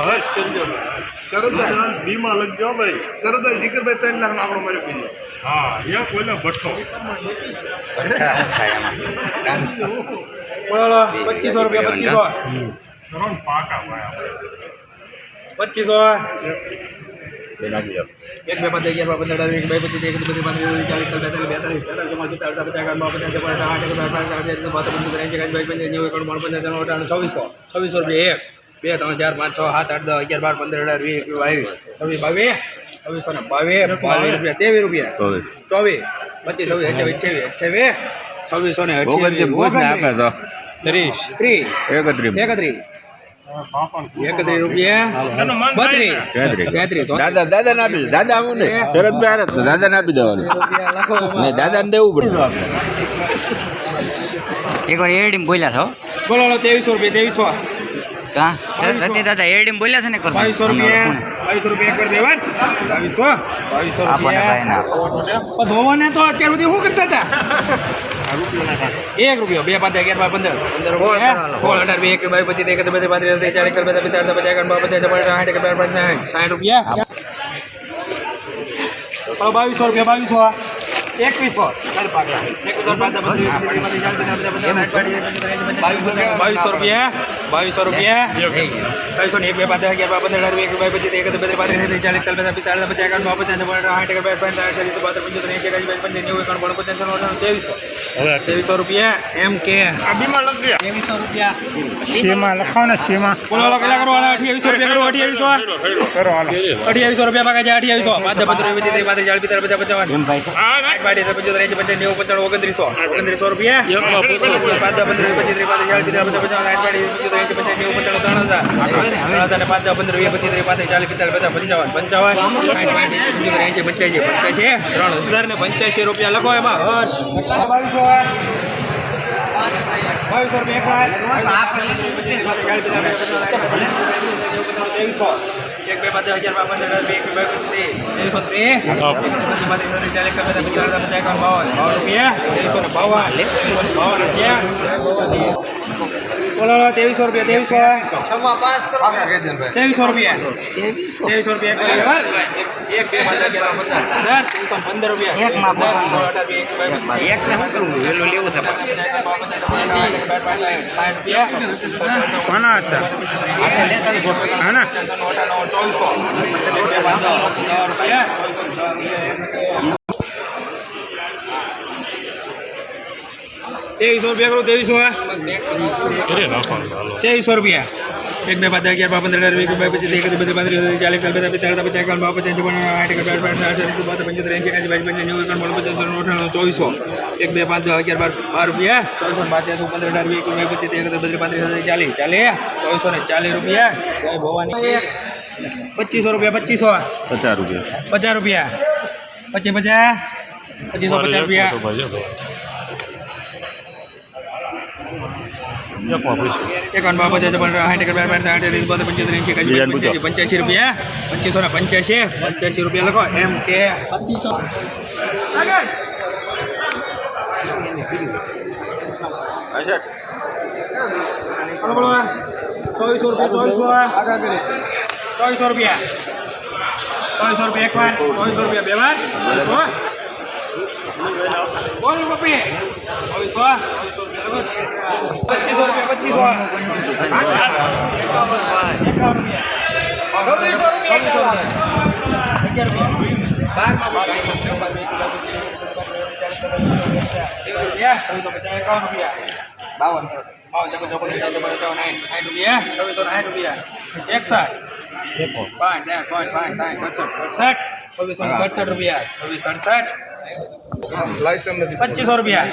હસ કરજો શરદભાઈ બીમા લખજો ભાઈ શરદભાઈ શિખરભાઈ ત્રણ લાખનો આંકડો મારી પીધો હા એક કોઈને ભઠ્ઠો બોલો પચીસો રૂપિયા પચીસો ત્રણ પાકા ભાઈ આપણે. પચીસો એક બે પાંચ અગિયાર બાર પંદર અઢાર વીસ બાવીસ પચીસ એકત્રીસ બત્રીસ પાંત્રીસ ચાલીસ બેતાલીસ બેતાલીસ તેતાલીસ ચુમ્માલીસ પિસ્તાલીસ પચાસ એકાવન બાવન પચાસ છપ્પન આઠ એકસો આઠ આઠ એસી બાસઠ પંચોતેર એંસી એકાસી બાવીસ પંચાસ નેવું એકાણું બાણું પંચાસ ત્રણ અઠાણું છવ્વીસો છવ્વીસો રૂપિયા એક બે ત્રણ ચાર પાંચ છ સાત આઠ દસ અગિયાર બાર પંદર અઢાર વીસ એકવીસ બાવીસ છવ્વીસ બાવીસ છવ્વીસો ને બાવીસ બાવીસ રૂપિયા ત્રેવીસ રૂપિયા. ચોવીસ. પચીસ છવ્વીસ અઠ્યાવીસ અઠ્યાવીસ અઠ્યાવીસ છવ્વીસો ને અઠ્યાવીસ ત્રીસ ત્રીસ. એકત્રીસ. એકત્રીસ. રૂપિયા. એનો માન બત્રીસ. તેત્રીસ દાદા દાદા ને આપી દાદા આવું ને શરદભાઈ હારે તો દાદા ને આપી દેવાનું. નહીં દાદા ને દેવું પડે. એકવાર એડીમ બોલ્યા છો. બોલો બોલો ત્રેવીસો રૂપિયા ત્રેવીસો. કા રતિ દાદા એરડીમ બોલ્યા છે ને એકવાર બાવીસો રૂપિયા બાવીસો રૂપિયા એક દેવા બાવીસો બાવીસો રૂપિયા ધોવાને તો અત્યાર સુધી શું કરતા હતા એક રૂપિયો બે પાંચ અગિયાર બાર પંદર પંદર સોળ અઢાર બે એક બાવીસ પચીસ એકત્રીસ બત્રીસ પાંત્રીસ ત્રીસ ચાલીસ પિસ્તાળીસ પચાસ પચાસ સાઠ એકત્રીસ બાર સાઠ સાઠ રૂપિયા બાવીસો રૂપિયા બાવીસો એકવીસો બાવીસો રૂપિયા બાવીસો રૂપિયા. ને એક બે પાંચ દસ અગિયાર બાર પંદર અઢાર વીસ પછી પચીસ એકત્રીસ બત્રીસ પાંત્રીસ ત્રીસ ચાલીસ ચાલીસ પચાસ એકાવન બાવન પચાસ બાર સાઠ ચાલીસ બાર પંચોતેર એક એકાસી બાવીસ પંચાસ નેવું એકાણું બાણું પચાસ ત્રેવીસો ત્રેવીસો રૂપિયા એમ કે આ બીમા લખજો ત્રેવીસો રૂપિયા સીમા લખાવો ને સીમા બોલો બોલો કેટલા કરો અઠ્યાવીસો રૂપિયા કરો અઠ્યાવીસો કરો અઠ્યાવીસો રૂપિયા પાકા છે અઠ્યાવીસો પાંચ પંદર વીસ ત્રીસ પાંત્રીસ ચાલીસ પિસ્તાળીસ પચાસ પંચાવન આઠ બાટી પંચોતેર એંસી પંચાસ નેવું પંચાણું ઓગણત્રીસો ઓગણત્રીસો રૂપિયા પાંચ પંદર પચીસ ત્રીસ પાંત્રીસ ચાલીસ પિસ્તાળીસ પચાસ પંચાવન આઠ બાટી પંચોતેર એંસી પંચાસ નેવું પંચાણું ત્રણ હજાર ત્રણ ને પાંચ પંદર વીસ પચીસ ત્રીસ પાંત્રીસ ચાલીસ પિસ્તાળીસ પચાસ પંચાવન પંચાવન એંસી પંચ્યાસી પંચ્યાસી ત્રણ હજાર ને પંચ્યાસી રૂપિયા લખો એમાં રૂપિયા એક બે પાંચ હજાર પંદર એક બે ત્રેવીસો ત્રીસ બોલો ત્રેવીસો રૂપિયા ત્રેવીસો પાકા કેજનભાઈ ત્રેવીસો રૂપિયા ત્રેવીસો રૂપિયા ત્રેવીસો ત્રેવીસો રૂપિયા ત્રેવીસો રૂપિયા એક પંદર, બાવીસ, એક લેવું છે ત્રેવીસો રૂપિયા કરું ત્રેવીસો તેવીસો ત્રેવીસો રૂપિયા. એક બે પાંચ અગિયાર પંદર અઢાર વીસ બાવીસ પચીસ એકત્રીસ બત્રીસ પાંત્રીસ ચાલીસ બધા પિસ્તાળીસ પચાસ એકાવન બાવન પચાસ ચોપન આઠ એક બાર બાર આઠ બાર પંચોતેર એંસી એકાસી બાવીસ પંચાસ નેવું એકાવન પંચોતેર અઠાણું ચોવીસો. એક બે પાંચ અગિયાર બાર બાર રૂપિયા. ચોવીસો પાંચ પંદર અઢાર વીસ બાવીસ પચીસ એકત્રીસ બત્રીસ પાંત્રીસ ચાલીસ ચાલીસ ચોવીસો ને ચાલીસ રૂપિયા. ભવાની પચીસો રૂપિયા પચીસો. પચાસ રૂપિયા. પચાસ રૂપિયા. પચીસ પચાસ. પચીસો પચાસ રૂપિયા એકાવન બાર પચાસ છપ્પન સાઠ એકર બાર બાર સાઠ ત્રીસ બોતેર પંચોતેર એંસી એકાસી બીજાને પૂછો. પંચ્યાસી રૂપિયા પચીસો ને પંચ્યાસી પંચ્યાસી રૂપિયા લખો એમ કે પચીસો. ચોવીસો રૂપિયા ચોવીસો ચોવીસો રૂપિયા. ચોવીસો રૂપિયા એક વાર ચોવીસો રૂપિયા બે વાર. બોલ પપ્પી. ચોવીસો પચીસો રૂપિયા પચીસો છવ્વીસો રૂપિયા અગિયાર રૂપિયા બારમાં એકાવન રૂપિયા બાવન બાવન ચોપન એકાવન સાઠ રૂપિયા છવ્વીસો સાઠ રૂપિયા એકસઠ પાંચ પાંચ પાંચ સાઠ સડસઠ સડસઠ છવ્વીસો સડસઠ રૂપિયા છવ્વીસ સડસઠ પચીસો રૂપિયા.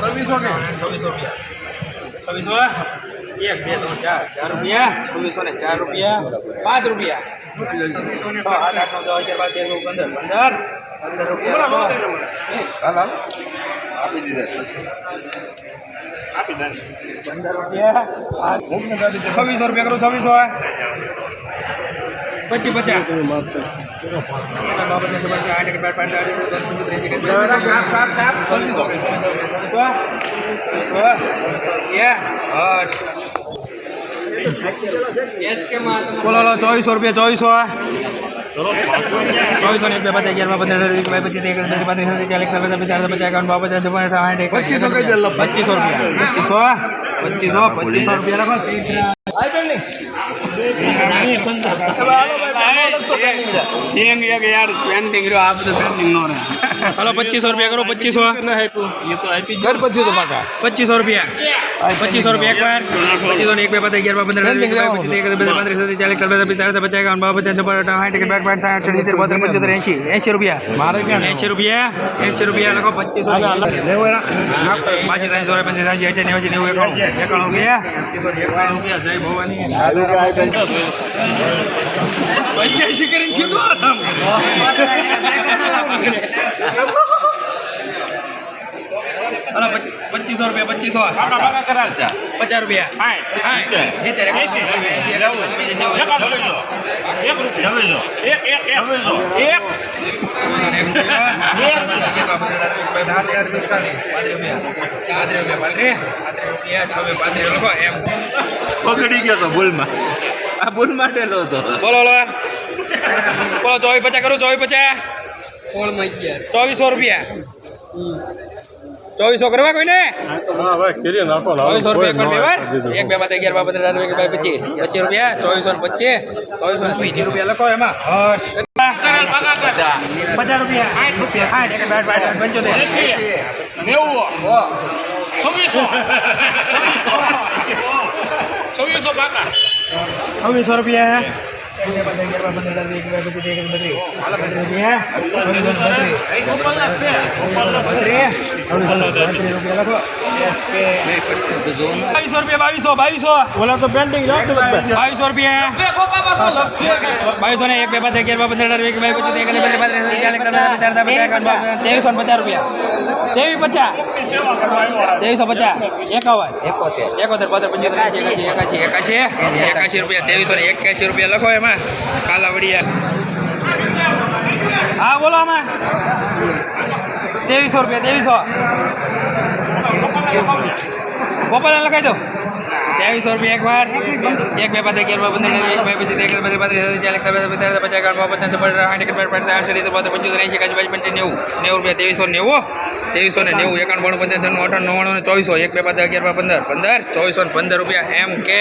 છવ્વીસો રૂપિયા. છવ્વીસો એક બે ત્રણ ચાર ચાર રૂપિયા. છવ્વીસો ને ચાર રૂપિયા. પાંચ રૂપિયા. છ આઠ આઠ નવ દસ અગિયાર બાર તેર ચૌદ પંદર. પંદર. પંદર રૂપિયા. હાલ પંદર રૂપિયા. છવ્વીસો રૂપિયા કરું છવ્વીસો પચાસ લો ચોવીસો રૂપિયા ચોવીસો ચોવીસો ને એક બે પચાસ અગિયાર પંદર વીસ પચીસ એક હજાર પાંત્રીસ ચાલીસ પચાસ પચાસ પચાસ એકાવન પચાસ પચીસો. પચીસો રૂપિયા પચીસો પચીસો પચીસો રૂપિયા સિંગ એક યાર પેન્ટિંગ રહ્યો આ બધું પેન્ટિંગ નો રહે ચાલો પચીસો રૂપિયા કરો પચીસો. કર પચીસો પાકા. પચીસો રૂપિયા. પચીસો રૂપિયા એક વાર. પચીસો ને એક બે પચાસ અગિયાર પંદર વીસ બાવીસ પચીસ એક હજાર પાંત્રીસ હજાર ચાલીસ પચાસ પચાસ પચાસ એકાવન બાવન પચાસ છપ્પન સાઠ એક બાર પાંચ સાઠ સિત્તેર બોતેર પંચોતેર એંશી એંશી રૂપિયા. મારે ક્યાં એંશી રૂપિયા એંશી રૂપિયા લખો પચીસો રૂપિયા પંચાસ. પચીસો રૂપિયા. પકડી ગયો તો ભૂલમાં. આ ભૂલ માટે લો તો. બોલો બોલો. ચોવી પચાસ કરું ચોવી પચાસ. ચોવીસો રૂપિયા. ચોવીસો કરવા કોઈને? ચોવીસો રૂપિયા એક બે બાદ અગિયાર પંદર અઢાર, એક ભાઈ પચીસ. પચીસ રૂપિયા ચોવીસો ને પચીસ. ચોવીસો ને પચીસ રૂપિયા લખો એમાં. પચાસ. રૂપિયા. આઠ રૂપિયા. આઠ, પંચોતેર. છવ્વીસો રૂપિયા. રૂપિયા લખો બાવીસો રૂપિયા બાવીસો બાવીસો. ઓલા તો પેન્ટિંગ બાવીસો રૂપિયા. બાવીસો ને એક બે પાંચ અગિયાર પંદર અઢાર, એક બે પચીસ એક હજાર પાંત્રીસ, ચાલીસ, એકતાલીસ, બેતાલીસ, પચાસ, ત્રેવીસો ને પચાસ રૂપિયા. ત્રેવીસ પચાસ. ત્રેવીસો પચાસ. એકાવન. એકોતેર બોતેર પંચોતેર એકાશી એકાશી એકાશી. એકાશી રૂપિયા ત્રેવીસો ને એક્યાસી રૂપિયા લખો એમાં. કાલાવડિયા હા બોલો આમાં. ત્રેવીસો રૂપિયા ત્રેવીસો. ગોપાલ લખાઈ દો ત્રેવીસો રૂપિયા એક વાર. એક, બે, પાંચ, અગિયાર પંદર એક, બે પછી એક, બે પાંત્રીસ ચાલીસ પચાસ પચાસ પચાસ છપ્પન સાઠ પાંચ પંચોતેર, એંશી એકાશી પાંચ પંચી નેવું. નેવું રૂપિયા, ત્રેવીસો નેવું ત્રેવીસો ને નેવું એકાણું પણ છન્નું અઠાણું નવ્વાણું ચોવીસો. એક, બે, પાંચ, અગિયાર પંદર. પંદર, ચોવીસો ને પંદર રૂપિયા એમ કે.